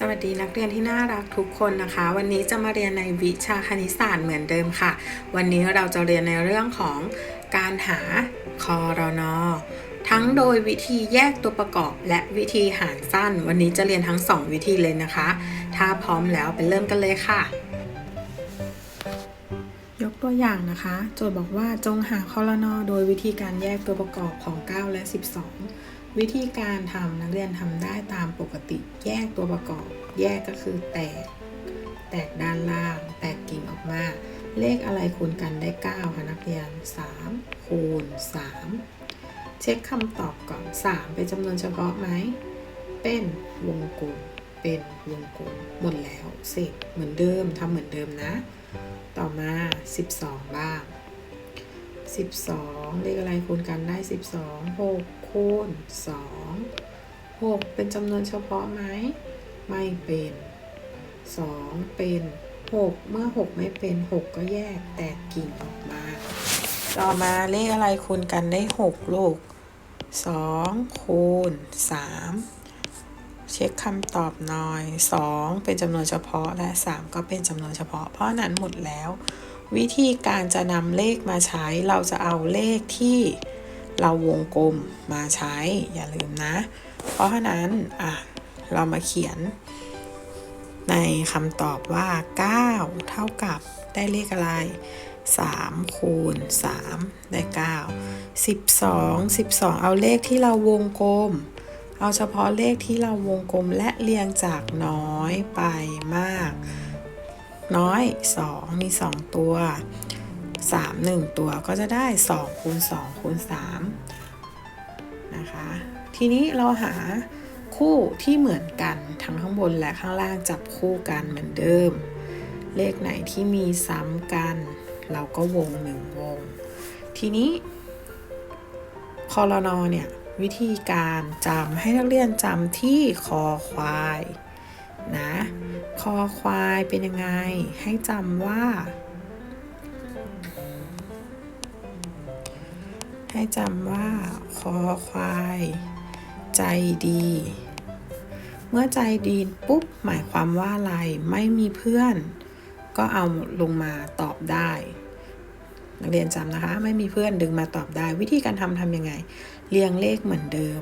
สวัสดีนักเรียนที่น่ารักทุกคนนะคะ วันนี้จะมาเรียนในวิชาคณิตศาสตร์เหมือนเดิมค่ะ วันนี้เราจะเรียนในเรื่องของการหาคอรนอทั้งโดยวิธีแยกตัวประกอบและวิธีหารสั้น วันนี้จะเรียนทั้ง 2 วิธีเลยนะคะ ถ้าพร้อมแล้วไปเริ่มกันเลยค่ะ ยกตัวอย่างนะคะ โจทย์บอกว่าจงหาคอรนอโดยวิธีการแยกตัวประกอบของ 9 และ 12 วิธีการทำนักเรียนทำได้ตามปกติ แยกตัวประกอบ แยกก็คือแตก แตกด้านล่าง แตกกิ่งออกมา เลขอะไรคูณกันได้ 9 ค่ะนักเรียน 3 คูณ 3 เช็คคำตอบก่อน 3 เป็นจำนวนเฉพาะไหม เป็นวงกลม เป็นวงกลม หมดแล้วเสร็จเหมือนเดิมทำเหมือนเดิมนะ ต่อมา 12 บ้าง 12 เลขอะไรคูณกันได้ 12 6 คูณ 2 6 เป็นจำนวนเฉพาะไหม ไม่เป็น 2 เป็น 6 เมื่อ 6 ไม่เป็น 6 ก็แยกแตกกิ่งออกมา ต่อมาเลขอะไรคูณกันได้ 6 ลูก 2 คูณ 3 เช็คคำตอบหน่อย 2 เป็นจำนวนเฉพาะและ 3 ก็เป็นจำนวนเฉพาะ เพราะฉะนั้นหมดแล้ว วิธีการจะนำเลขมาใช้เราจะเอาเลขที่เราวงกลมมาใช้อย่าลืมนะ เพราะฉะนั้นอะเรามาเขียน ในคำตอบว่า 9 เท่ากับได้เลขอะไร 3 คูณ 3 ได้ 9 12 12 เอาเลขที่เราวงกลม เอาเฉพาะเลขที่เราวงกลมและเรียงจากน้อยไปมาก น้อย 2 มี 2 ตัว 3 1 ตัวก็จะได้ 2 คูณ 2 คูณ 3 นะคะ ทีนี้เราหาคู่ที่เหมือนกันทั้งข้างบนและข้างล่างจับคู่กันเหมือนเดิม เลขไหนที่มีซ้ำกัน เราก็วงหนึ่งวง ทีนี้คอรนอเนี่ยวิธีการจำให้นักเรียนจำที่คอควายนะ คอควายเป็นยังไง ให้จำว่า ให้จำว่า คอควาย ใจดี เมื่อใจดีปุ๊บ หมายความว่าอะไร ไม่มีเพื่อน ก็เอาลงมาตอบได้ นักเรียนจำนะคะ ไม่มีเพื่อนดึงมาตอบได้ วิธีการทำทำยังไง เรียงเลขเหมือนเดิม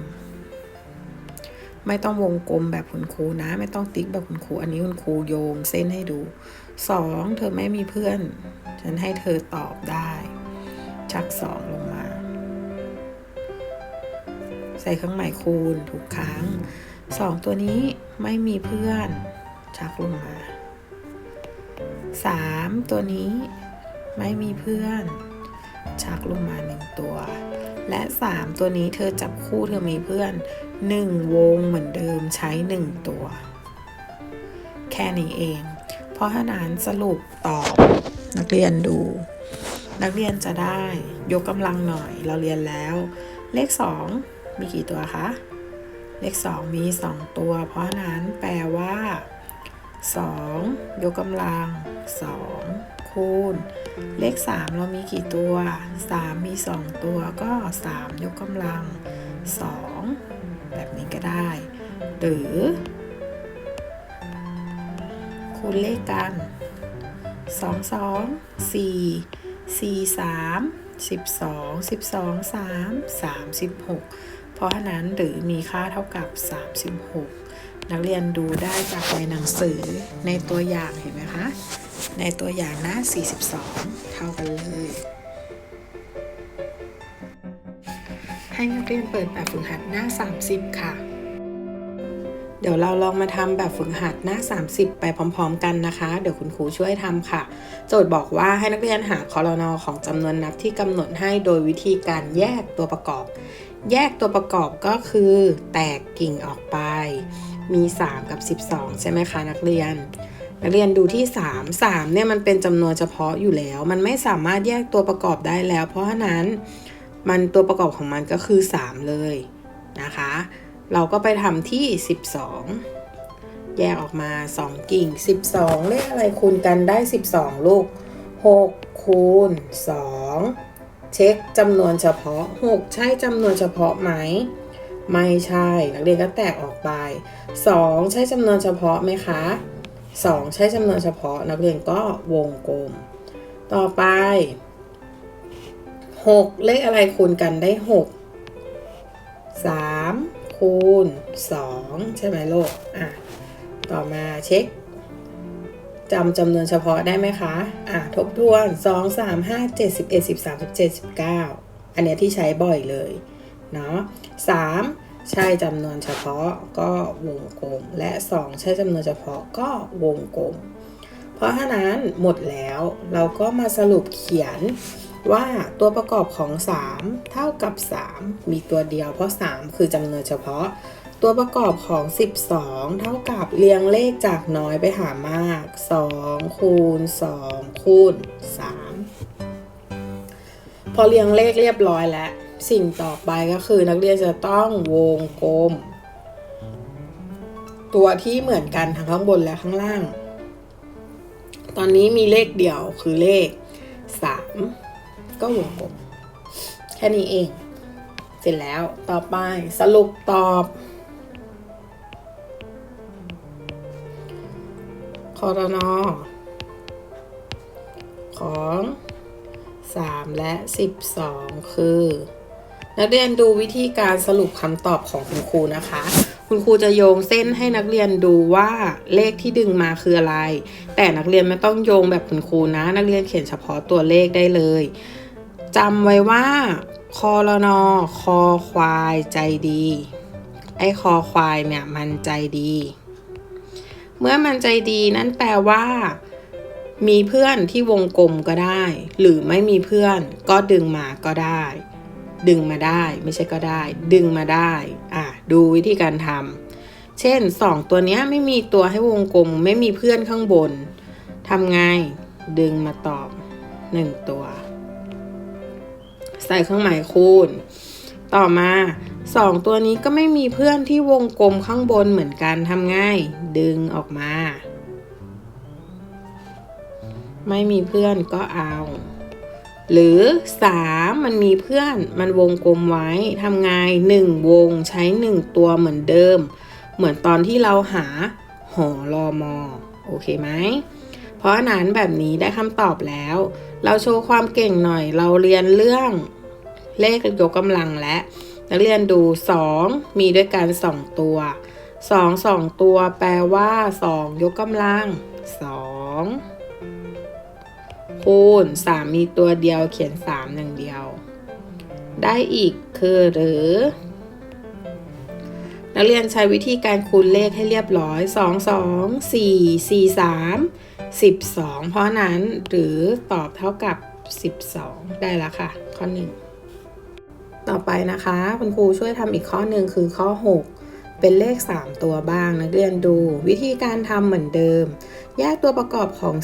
ไม่ต้องวงกลมแบบคุณครูนะ ไม่ต้องติ๊กแบบคุณครู อันนี้คุณครูโยงเส้นให้ดูสองเธอไม่มีเพื่อน ฉันให้เธอตอบได้ ชักสองลงมา ใส่เครื่องหมายคูณทุกครั้งสองตัวนี้ไม่มีเพื่อน ชักลงมาสามตัวนี้ไม่มีเพื่อน ชักลงมาหนึ่งตัว และสามตัวนี้เธอจับคู่เธอมีเพื่อนหนึ่งวงเหมือนเดิมใช้หนึ่งตัว แค่นี้เอง เพราะฉะนั้นสรุปตอบนักเรียนดู นักเรียนจะได้ยกกำลังหน่อยเราเรียนแล้ว เลข 2 มีกี่ตัวคะ เลข 2 มี 2 ตัว เพราะฉะนั้นแปลว่า 2 ยกกำลัง 2 คูณ เลข 3 เรามีกี่ตัว 3 มี 2 ตัวก็ 3 ยกกำลัง 2 แบบนี้ก็ได้ หรือ คูณเลขกัน 2 2 4 4 3 12 12 3 36 เพราะฉะนั้นหรือมีค่าเท่ากับ 36 นักเรียนดูได้จากในหนังสือในตัวอย่างเห็นไหมคะ ในตัวอย่างหน้า 42 เท่ากันเลย ให้นักเรียนเปิดแบบฝึกหัดหน้า 30 ค่ะ เดี๋ยวเราลองมาทำแบบฝึกหัดหน้า 30 ไปพร้อม ๆ กันนะคะ เดี๋ยวคุณครูช่วยทำค่ะ โจทย์บอกว่าให้นักเรียนหาคอรนอของจำนวนนับที่กำหนดให้โดยวิธีการแยกตัวประกอบ แยกตัวประกอบก็คือ แตกกิ่งออกไป มี 3 กับ 12 ใช่ไหมคะนักเรียน นักเรียนดูที่ 3 3เนี่ยมันเป็นจำนวนเฉพาะอยู่แล้ว มันไม่สามารถแยกตัวประกอบได้แล้ว เพราะฉะนั้นมันตัวประกอบของมันก็คือ 3 เลยนะคะ เราก็ไปทำที่ 12 แยกออกมา 2 กิ่ง 12 เลขอะไรคูณกันได้ 12 ลูก 6 คูณ 2 เช็คจำนวนเฉพาะ 6 ใช่จำนวนเฉพาะไหม ไม่ใช่ นักเรียนก็แตกออกไป 2 ใช้จำนวนเฉพาะไหมคะ 2 ใช้จำนวนเฉพาะนักเรียนก็วงกลม ต่อไป 6 เลขอะไรคูณกันได้ 6 3 คูณ 2 ใช่ไหมลูกอะต่อมาเช็คจำจำนวนเฉพาะได้ไหมคะอะทบทวน 2 3 5 7 11 13 17 19 อันเนี้ยที่ใช้บ่อยเลย เนาะ3 ใช่จำนวนเฉพาะก็วงกลม และ 2 ใช่จำนวนเฉพาะก็วงกลม เพราะฉะนั้นหมดแล้วเราก็มาสรุปเขียนว่าตัวประกอบของ 3 เท่ากับ 3 มีตัวเดียวเพราะ 3 คือจำนวนเฉพาะ ตัวประกอบของ 12 เท่ากับเรียงเลขจากน้อยไปหามาก 2 คูณ 2 คูณ 3 พอเรียงเลขเรียบร้อยแล้ว สิ่งต่อไปก็คือนักเรียนจะต้องวงกลม ตัวที่เหมือนกันทั้งข้างบนและข้างล่าง ตอนนี้มีเลขเดียวคือเลข 3 ก็วงกลม แค่นี้เอง เสร็จแล้วต่อไปสรุปตอบ คอรนอของ 3 และ 12 คือ นักเรียนดูวิธีการสรุปคำตอบของคุณครูนะคะ คุณครูจะโยงเส้นให้นักเรียนดูว่าเลขที่ดึงมาคืออะไร แต่นักเรียนไม่ต้องโยงแบบคุณครูนะ นักเรียนเขียนเฉพาะตัวเลขได้เลยจำไว้ว่าคอรนอคอควายใจดี ไอ้คอควายเนี่ยมันใจดี เมื่อมันใจดีนั่นแปลว่า มีเพื่อนที่วงกลมก็ได้ หรือไม่มีเพื่อนก็ดึงมาก็ได้ ดึงมาได้ ไม่ใช่ก็ได้ ดึงมาได้อะดูวิธีการทำเช่นสองตัวนี้ไม่มีตัวให้วงกลมไม่มีเพื่อนข้างบนทำไงดึงมาตอบหนึ่งตัว ใส่เครื่องหมายคูณ ต่อมาสองตัวนี้ก็ไม่มีเพื่อนที่วงกลมข้างบนเหมือนกันทำง่ายดึงออกมา ไม่มีเพื่อนก็เอา หรือ 3 มันมีเพื่อนมันวงกลมไว้ทำไง 1 วงใช้ 1 ตัวเหมือนเดิม เหมือนตอนที่เราหาหอรอมอโอเคไหม เพราะนั้นแบบนี้ได้คำตอบแล้ว เราโชว์ความเก่งหน่อยเราเรียนเรื่องเลขยกกำลังและนักเรียนดู 2 มีด้วยกัน 2 ตัว 2 2 ตัวแปลว่า 2 ยกกำลัง 2 คูณ3มีตัวเดียวเขียน 3 หนึ่งเดียว ได้อีกคือหรือ นักเรียนใช้วิธีการคูณเลขให้เรียบร้อย 2 2 4 4 3 12 เพราะนั้นหรือตอบเท่ากับ 12 ได้แล้วค่ะ ข้อ 1 ต่อไปนะคะ คุณครูช่วยทำอีกข้อหนึ่งคือข้อ 6 เป็นเลข 3 ตัวบ้างนักเรียนดู วิธีการทำเหมือนเดิม แยกตัวประกอบของ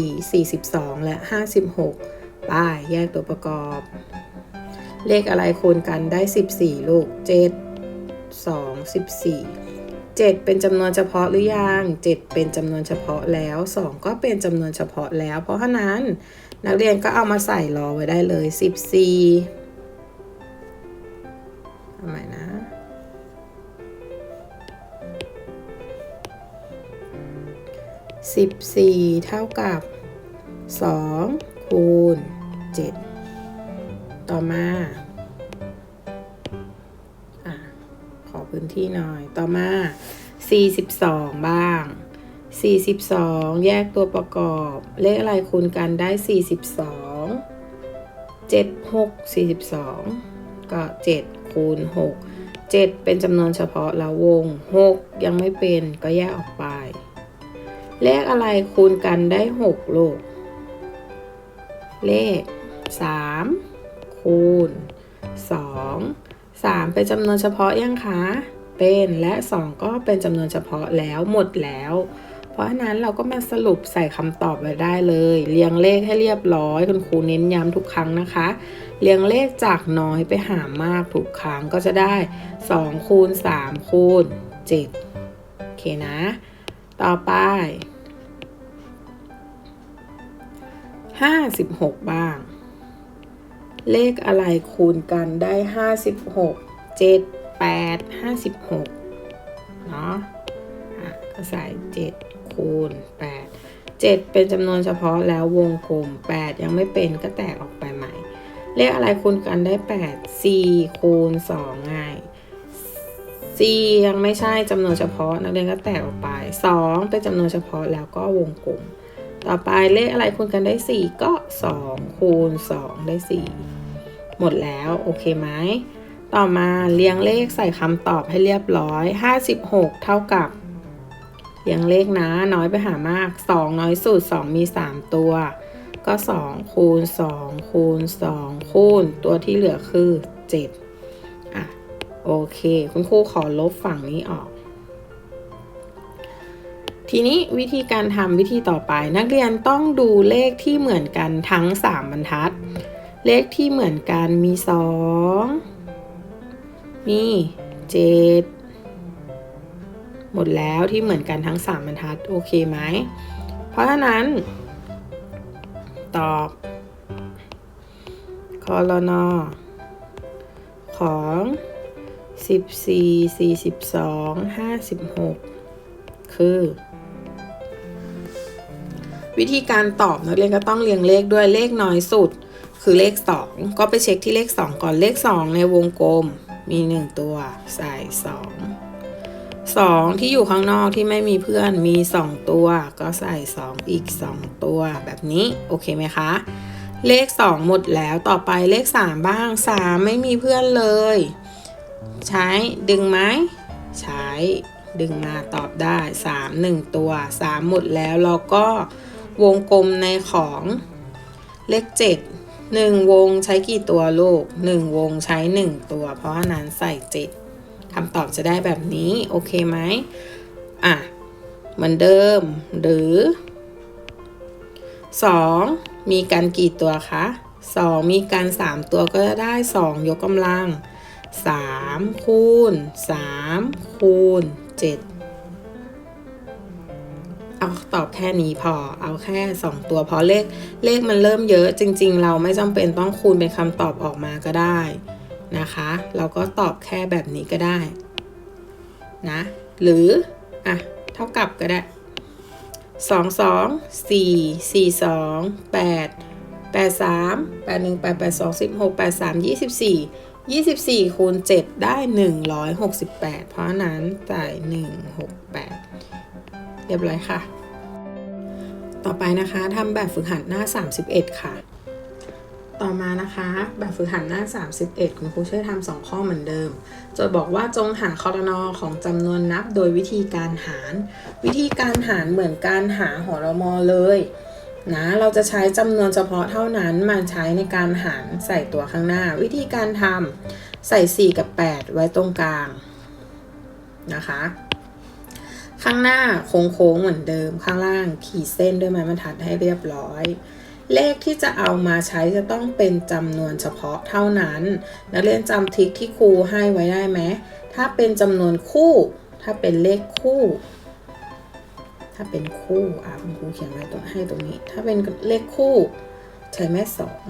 14 42 และ 56ป้ายแยกตัวประกอบ เลขอะไรคูณกันได้ 14 ลูก 7 2 14 7 เป็นจำนวนเฉพาะหรือยัง 7 เป็นจำนวนเฉพาะแล้ว 2 ก็เป็นจำนวนเฉพาะแล้ว เพราะฉะนั้น นักเรียนก็เอามาใส่รอไว้ได้เลย 14ทำไมนะ 14 เท่ากับ 2 คูณ 7 ต่อมาอขอพื้นที่หน่อย ต่อมา 42 บ้าง 42 แยกตัวประกอบ เลขอะไรคูณกันได้ 42 7 6 42 ก็ 7 คูณ 6 7 เป็นจำนวนเฉพาะแล้ววง 6 ยังไม่เป็นก็แยกออกไป เลขอะไรคูณกันได้6ลูก เลข3คูณ2 3เป็นจำนวนเฉพาะยังคะ เป็นและ2ก็เป็นจำนวนเฉพาะแล้วหมดแล้ว เพราะฉะนั้นเราก็มาสรุปใส่คำตอบไว้ได้เลย เรียงเลขให้เรียบร้อยคุณครูเน้นย้ำทุกครั้งนะคะ เรียงเลขจากน้อยไปหามากทุกครั้งก็จะได้2คูณ3คูณ7โอเคนะ ต่อไป56บ้าง เลขอะไรคูณกันได้56 7แปดห้าสิบหกเนาะอะก็ใส่เจ็ดคูณแปดเจ็ดเป็นจำนวนเฉพาะแล้ววงกลมแปดยังไม่เป็นก็แตกออกไปใหม่ เลขอะไรคูณกันได้แปดสี่คูณสองง่าย สี่ยังไม่ใช่จำนวนเฉพาะนักเรียนก็แตกออกไปสองเป็นจำนวนเฉพาะแล้วก็วงกลม ต่อไปเลขอะไรคูณกันได้สี่ก็สองคูณสองได้สี่หมดแล้วโอเคไหมต่อมาเรียงเลขใส่คำตอบให้เรียบร้อยห้าสิบหกเท่ากับเรียงเลขนะน้อยไปหามากสองน้อยสุดสองมีสามตัว ก็สองคูณสองคูณสองคูณ ตัวที่เหลือคือเจ็ด โอเค คุณครูขอลบฝั่งนี้ออก ทีนี้วิธีการทำวิธีต่อไป นักเรียนต้องดูเลขที่เหมือนกันทั้ง 3 บรรทัด เลขที่เหมือนกันมี2มี7หมดแล้วที่เหมือนกันทั้ง 3 บรรทัด โอเคไหม เพราะฉะนั้น ตอบคอรนอของ สิบสี่สี่สิบสองห้าสิบหกคือ วิธีการตอบนักเรียนก็ต้องเรียงเลขด้วยเลขน้อยสุด คือเลขสองก็ไปเช็คที่เลขสองก่อนเลขสองในวงกลมมีหนึ่งตัวใส่สองสองที่อยู่ข้างนอกที่ไม่มีเพื่อนมีสองตัว ก็ใส่สองอีกสองตัวแบบนี้โอเคไหมคะ เลขสองหมดแล้วต่อไปเลขสามบ้างสามไม่มีเพื่อนเลย ใช้ดึงไหมใช้ดึงมาตอบได้ 3 1 ตัว 3 หมดแล้วเราก็วงกลมในของเลข 7 1 วงใช้กี่ตัวลูก 1 วงใช้ 1 ตัว เพราะฉะนั้นใส่ 7คำตอบจะได้แบบนี้ โอเคไหมอะ เหมือนเดิม หรือ 2 มีกันกี่ตัวคะ 2 มีกัน 3 ตัวก็จะได้ 2 ยกกำลัง 3 คูณ 3 คูณ 7 เอาตอบแค่นี้พอ เอาแค่ 2 ตัว เพราะเลขเลขมันเริ่มเยอะจริง ๆ เราไม่จำเป็นต้องคูณเป็นคำตอบออกมาก็ได้นะคะ เราก็ตอบแค่แบบนี้ก็ได้นะหรือ อะ เท่ากับก็ได้ 2 2 4 4 2 8 8 3 8 1 8 8 2 16 8 3 24 24คูณ7ได้ 168 เพราะนั้นจ่าย 168 เรียบร้อยค่ะ ต่อไปนะคะทำแบบฝึกหัดหน้า 31 ค่ะ ต่อมานะคะ แบบฝึกหัดหน้า 31 คุณครูช่วยทำสองข้อเหมือนเดิมโจทย์บอกว่าจงหาคอรนอของจำนวนนับโดยวิธีการหาร วิธีการหารเหมือนการหาหอรมอเลย นะเราจะใช้จำนวนเฉพาะเท่านั้นมาใช้ในการหารใส่ตัวข้างหน้า วิธีการทำใส่ 4 กับ 8 ไว้ตรงกลางนะคะ ข้างหน้าโค้งๆเหมือนเดิมข้างล่างขีดเส้นด้วยไม้บรรทัดให้เรียบร้อย เลขที่จะเอามาใช้จะต้องเป็นจำนวนเฉพาะเท่านั้น นักเรียนจำทริคที่ครูให้ไว้ได้ไหมถ้าเป็นจำนวนคู่ ถ้าเป็นเลขคู่ ถ้าเป็นคู่อะคุณครูเขียนไว้ตรงให้ตรงนี้ ถ้าเป็นเลขคู่ใช้แม่สอง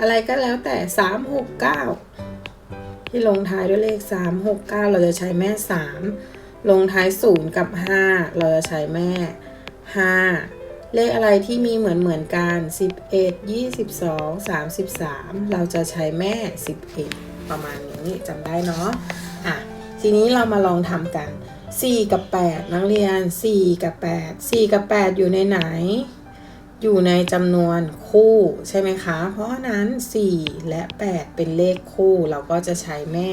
อะไรก็แล้วแต่สามหกเก้าที่ลงท้ายด้วยเลขสามหกเก้าเราจะใช้แม่สามลงท้ายศูนย์กับห้าเราจะใช้แม่ห้าเลขอะไรที่มีเหมือนเหมือนกันสิบเอ็ดยี่สิบสองสามสิบสามเราจะใช้แม่สิบเอ็ดประมาณนี้จำได้เนาะอะทีนี้เรามาลองทำกัน 4 กับ 8 นักเรียน 4 กับ 8 4 กับ 8 อยู่ในไหน อยู่ในจำนวนคู่ใช่ไหมคะ เพราะนั้น 4 และ 8 เป็นเลขคู่ เราก็จะใช้แม่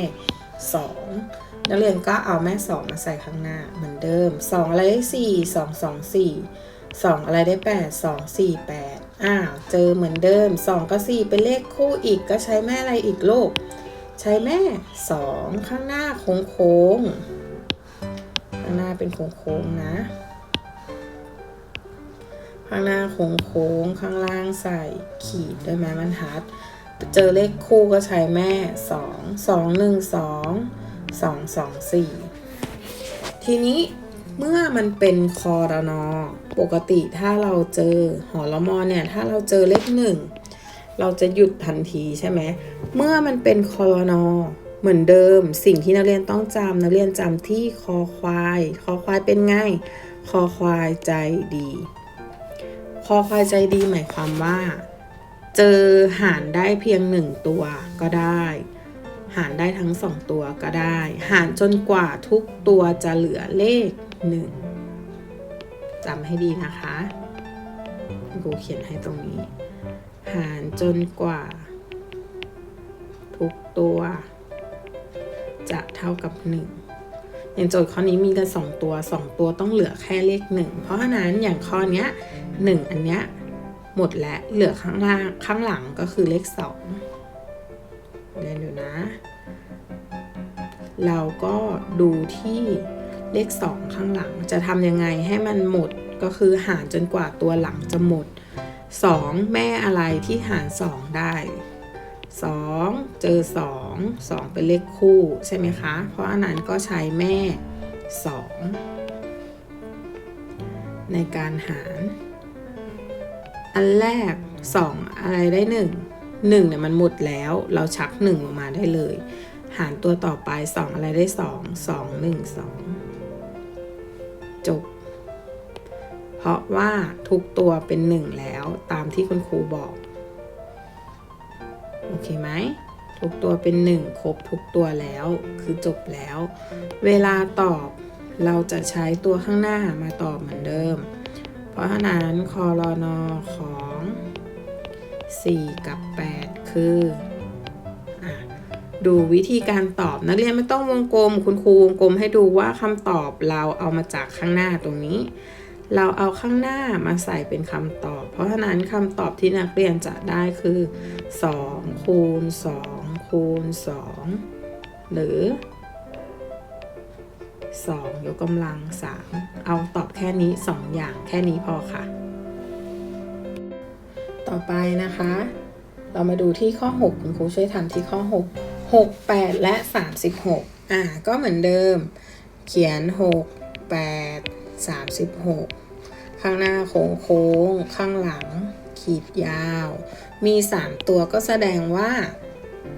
2 นักเรียนก็เอาแม่ 2 มาใส่ข้างหน้าเหมือนเดิม 2 อะไรได้ 4 2 2 4 2 อะไรได้ 8 2 4 8อ้าวเจอเหมือนเดิม 2 กับ 4 เป็นเลขคู่อีกก็ใช้แม่อะไรอีกลูก ใช้แม่ 2 ข้างหน้าโค้งๆ ข้างหน้าเป็นโค้งๆนะ ข้างหน้าโค้งๆข้างล่างใส่ขีดด้วยไม้บรรทัด เจอเลขคู่ก็ใช้แม่2 2 1 2 2 2 4ทีนี้เมื่อมันเป็นคอรนอปกติถ้าเราเจอหอละมอเนี่ย ถ้าเราเจอเลขหนึ่งเราจะหยุดทันทีใช่ไหม เมื่อมันเป็นคอรนอ เหมือนเดิม สิ่งที่นักเรียนต้องจำนักเรียนจำที่คอควาย คอควายเป็นไง คอควายใจดี คอควายใจดีหมายความว่า เจอหารได้เพียงหนึ่งตัวก็ได้ หารได้ทั้งสองตัวก็ได้ หารจนกว่าทุกตัวจะเหลือเลขหนึ่งจำให้ดีนะคะคุณครูเขียนให้ตรงนี้ หารจนกว่า ทุกตัว จะเท่ากับ 1 อย่างโจทย์ข้อนี้มีกัน2ตัว 2 ตัวต้องเหลือแค่เลข 1 เพราะฉะนั้นอย่างข้อนี้ 1 อันเนี้ยหมดแล้วเหลือข้างล่างข้างหลังก็คือเลข 2เรียนดูนะ เราก็ดูที่เลข 2 ข้างหลังจะทำยังไงให้มันหมดก็คือหารจนกว่าตัวหลังจะหมด 2 แม่อะไรที่หาร 2 ได้ 2 เจอ 2 2 เป็นเลขคู่ใช่ไหมคะ เพราะอันนั้นก็ใช้แม่ 2 ในการหาร อันแรก 2 อะไรได้ 1 1เนี่ยมันหมดแล้วเราชัก 1 ออกมาได้เลย หารตัวต่อไป 2 อะไรได้ 2 2 1 2 จบ เพราะว่าทุกตัวเป็น 1 แล้วตามที่คุณครูบอก โอเคไหมทุกตัวเป็น 1 ครบทุกตัวแล้ว คือจบแล้ว เวลาตอบเราจะใช้ตัวข้างหน้ามาตอบเหมือนเดิม เพราะฉะนั้นคอรอนอของ 4 กับ 8 คืออดูวิธีการตอบนักเรียนไม่ต้องวงกลม คุณครูวงกลมให้ดูว่าคำตอบเราเอามาจากข้างหน้าตรงนี้ เราเอาข้างหน้ามาใส่เป็นคำตอบ เพราะฉะนั้นคำตอบที่นักเรียนจะได้คือ2คูณ2คูณ2หรือ 2 ยกกำลัง 3 เอาตอบแค่นี้ 2 อย่างแค่นี้พอค่ะ ต่อไปนะคะ เรามาดูที่ข้อ 6 คุณครูช่วยทำที่ข้อ 6 6 8 และ 36 อ่า ก็เหมือนเดิม เขียน 6 8 36 ข้างหน้าโค้งโค้ง ข้างหลัง ขีดยาว มี 3 ตัวก็แสดงว่า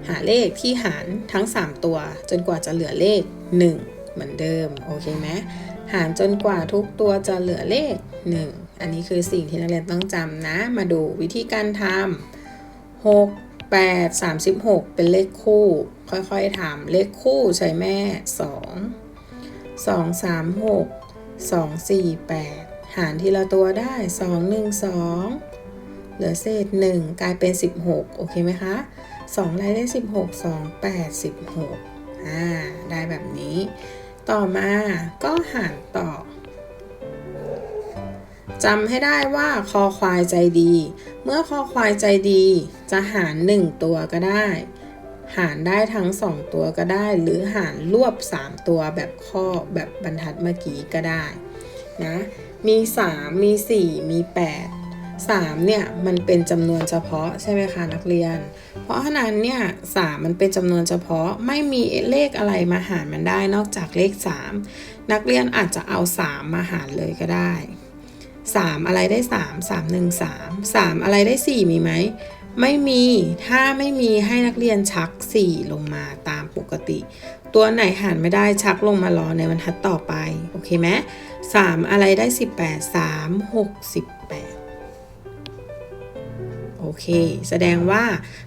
หาเลขที่หารทั้ง 3 ตัว จนกว่าจะเหลือเลข 1 เหมือนเดิม โอเคไหมหารจนกว่าทุกตัวจะเหลือเลข 1 อันนี้คือสิ่งที่นักเรียนต้องจำนะ มาดูวิธีการทำ6 8 36 เป็นเลขคู่ ค่อยๆทำเลขคู่ใช้แม่ 2 2 3 6 2 4 8 หารทีละตัวได้ 2 1 2 เหลือเศษ 1 กลายเป็น 16 โอเคไหมคะ2อะไรได้ 16 2 8 16 อ่า ได้แบบนี้ ต่อมาก็หารต่อจำให้ได้ว่าคอควายใจดี เมื่อคอควายใจดีจะหาร 1 ตัวก็ได้ หารได้ทั้ง 2 ตัวก็ได้ หรือหารรวบ 3 ตัวแบบข้อแบบบรรทัดเมื่อกี้ก็ได้นะมี 3 มี 4 มี 8 3เนี่ยมันเป็นจำนวนเฉพาะใช่ไหมคะนักเรียน เพราะฉะนั้นเนี่ย3มันเป็นจำนวนเฉพาะไม่มีเลขอะไรมาหารมันได้นอกจากเลข 3 นักเรียนอาจจะเอา 3 มาหารเลยก็ได้ 3 อะไรได้ 3 3 1 3 3 อะไรได้ 4 มีไหม ไม่มีถ้าไม่มีให้นักเรียนชัก 4 ลงมาตามปกติ ตัวไหนหารไม่ได้ชักลงมารอในบรรทัดต่อไป โอเคไหม3อะไรได้ 18 3 68 โอเค แสดงว่า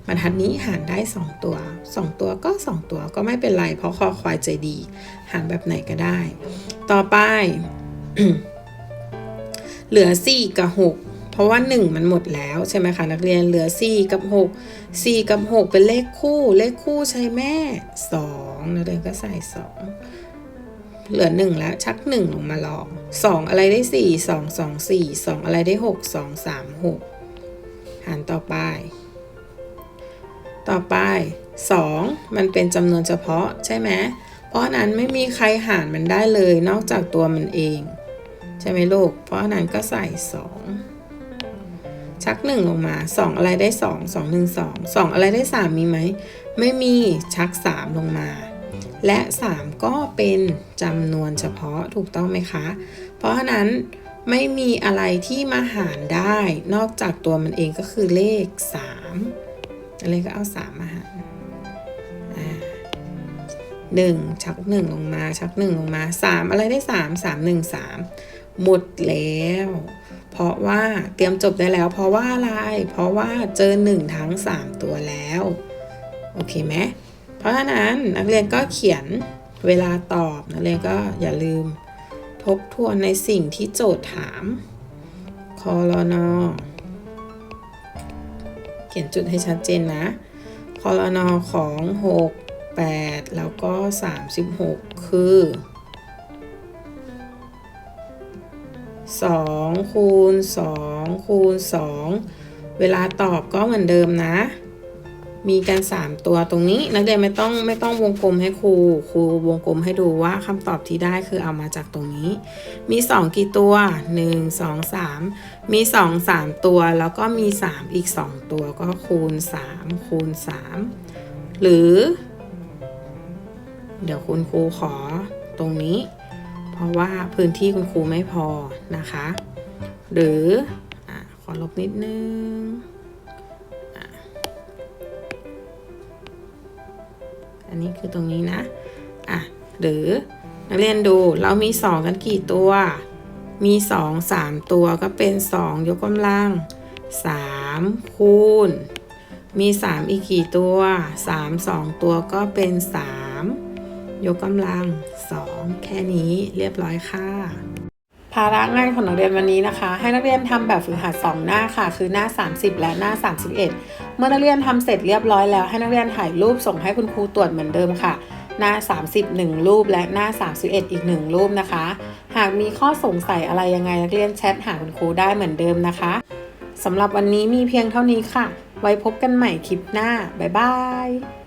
บรรทัดนี้หารได้ 2 ตัว 2 ตัวก็ 2 ตัวก็ไม่เป็นไร เพราะคอควายใจดี หารแบบไหนก็ได้ ต่อไป เหลือ 4 กับ 6 ราะว่า 1 มันหมดแล้วใช่ไหมคะนักเรียนเหลือ 4 กับ 6 4 กับ 6 เป็นเลขคู่ เลขคู่ใช้แม่ 2นักเรียนก็ใส่ 2 เหลือ 1 แล้วชัก 1 ลงมาลอง 2 อะไรได้ 4 2 2 4 2 อะไรได้ 6 2 3 6 หารต่อไป ต่อไป 2 มันเป็นจำนวนเฉพาะใช่ไหมเพราะนั้นไม่มีใครหารมันได้เลยนอกจากตัวมันเอง ใช่ไหมลูก เพราะฉะนั้นก็ใส่ 2 ชัก1ลงมา2อะไรได้2 2 1 2 2อะไรได้3มีไหม ไม่มีชัก3ลงมา และ3ก็เป็นจำนวนเฉพาะถูกต้องไหมคะ เพราะฉะนั้นไม่มีอะไรที่มาหารได้ นอกจากตัวมันเองก็คือเลข3อะไรก็เอา3มาหารอ่า1ชัก1ลงมาชัก1ลงมา3อะไรได้3 3 1 3หมดแล้ว เพราะว่าเตรียมจบได้แล้ว เพราะว่าอะไร เพราะว่าเจอ 1 ทั้ง 3 ตัวแล้ว โอเคไหมเพราะฉะนั้นนักเรียนก็เขียนเวลาตอบนักเรียนก็อย่าลืม ทบทวนในสิ่งที่โจทย์ถามคอรนอเขียนจุดให้ชัดเจนนะคอรนอของ 6 8 แล้วก็ 36 คือ 2 คูณ 2 คูณ 2 เวลาตอบก็เหมือนเดิมนะ มีกัน 3 ตัวตรงนี้ นักเรียนไม่ต้องไม่ต้องวงกลมให้ครูครูวงกลมให้ดูว่าคำตอบที่ได้คือเอามาจากตรงนี้ มี 2 กี่ตัว 1 2 3 มี 2 3 ตัวแล้วก็มี 3 อีก 2 ตัวก็คูณ 3 คูณ 3 หรือ เดี๋ยวคุณครูขอตรงนี้ ราะว่าพื้นที่คุณครูไม่พอนะคะ หรืออขอลบนิดนึงอันนี้คือตรงนี้นะอะหรือนักเรียนดูเรามี 2 กันกี่ตัว มี 2 3 ตัวก็เป็น 2 ยกกำลัง 3 คูณ มี 3 อีกกี่ตัว 3 2 ตัวก็เป็น 3 ยกกำลัง 2 แค่นี้เรียบร้อยค่ะ ภาระงานของนักเรียนวันนี้นะคะ ให้นักเรียนทำแบบฝึกหัด 2 หน้าค่ะ คือหน้า 30 และหน้า 31 เมื่อนักเรียนทำเสร็จเรียบร้อยแล้ว ให้นักเรียนถ่ายรูปส่งให้คุณครูตรวจเหมือนเดิมค่ะหน้า 31 รูปและหน้า 31 อีก 1 รูปนะคะ หากมีข้อสงสัยอะไรยังไงนักเรียนแชทหาคุณครูได้เหมือนเดิมนะคะสำหรับวันนี้มีเพียงเท่านี้ค่ะ ไว้พบกันใหม่คลิปหน้า บ๊ายบาย